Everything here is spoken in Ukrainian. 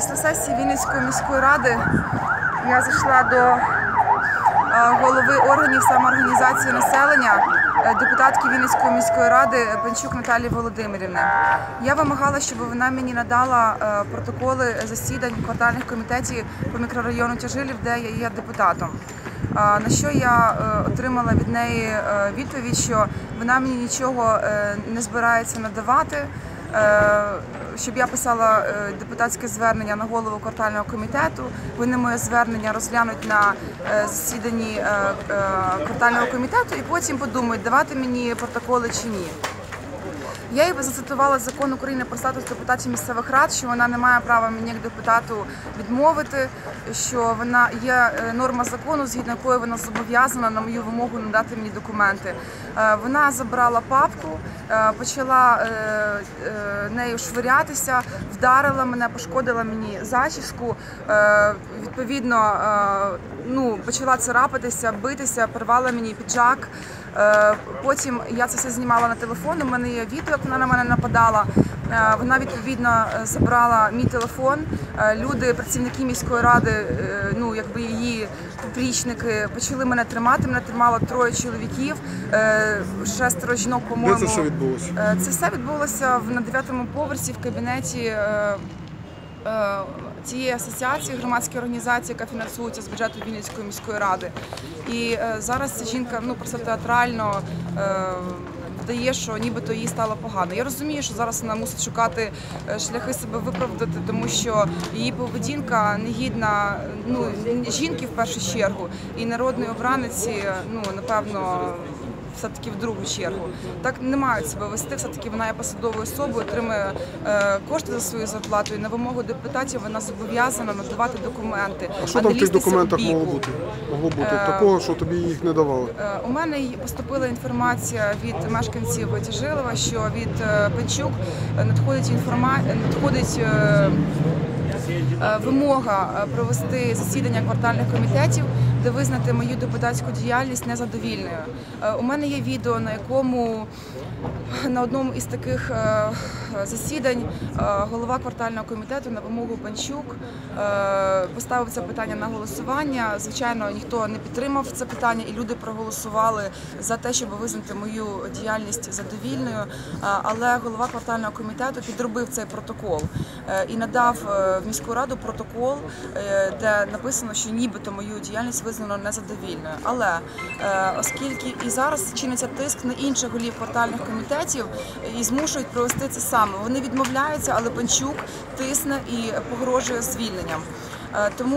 Після сесії Вінницької міської ради я зайшла до е, голови органів самоорганізації населення, е, депутатки Вінницької міської ради Панчук Наталії Володимирівни. Я вимагала, щоб вона мені надала е, протоколи засідань квартальних комітетів по мікрорайону Тяжилів, де я є депутатом. На що я отримала від неї відповідь, що вона мені нічого не збирається надавати. Е, Щоб я писала е, депутатське звернення на голову квартального комітету. Вони моє звернення розглянуть на е, засіданні квартального комітету і потім подумають, давати мені протоколи чи ні. Я їй зацитувала закон України про статус депутатів місцевих рад, що вона не має права мені як депутату відмовити, що вона є е, норма закону, згідно якої вона зобов'язана на мою вимогу надати мені документи. Е, Вона забрала папку, е, почала нею швирятися, вдарила мене, пошкодила мені зачіску. Відповідно, ну почала царапатися, битися, порвала мені піджак. Е, Потім я це все знімала на телефон. У мене є відео, як вона на мене нападала. Е, Вона відповідно е, забрала мій телефон. Люди, працівники міської ради, ну якби її поплічники, почали мене тримати. Мене тримало троє чоловіків, шестеро жінок, по-моєму. це все відбулося? Це все відбулося на дев'ятому поверсі в кабінеті цієї асоціації, громадської організації, яка фінансується з бюджету Вінницької міської ради. І е, зараз ця жінка ну просто театрально. е, Вдає, що нібито їй стало погано. Я розумію, що зараз вона мусить шукати е, шляхи себе виправдати, тому що її поведінка негідна ну жінки в першу чергу, і народної обраниці, ну напевно, все-таки в другу чергу. Так не мають себе вести. Все таки вона є посадовою особою, отримує е, кошти за свою зарплату. І на вимогу депутатів вона зобов'язана надавати документи. А що там в тих документах могло бути? Могло бути Е, такого, що тобі їх не давали. Е, У мене поступила інформація від мешканців Тяжилова, що від Пенчук е, надходить інформа... надходить вимога провести засідання квартальних комітетів, де визнати мою депутатську діяльність незадовільною. Е, У мене є відео, на якому на одному із таких е, засідань е, голова квартального комітету на вимогу Панчук поставив це питання на голосування. Звичайно, ніхто не підтримав це питання, і люди проголосували за те, щоб визнати мою діяльність задовільною. Але голова квартального комітету підробив цей протокол і надав в міську раду протокол, де написано, що нібито мою діяльність визнано незадовільною. Але е, оскільки і зараз чиниться тиск на інших голів портальних комітетів і змушують провести це саме. Вони відмовляються, але Панчук тисне і погрожує звільненням. Е, Тому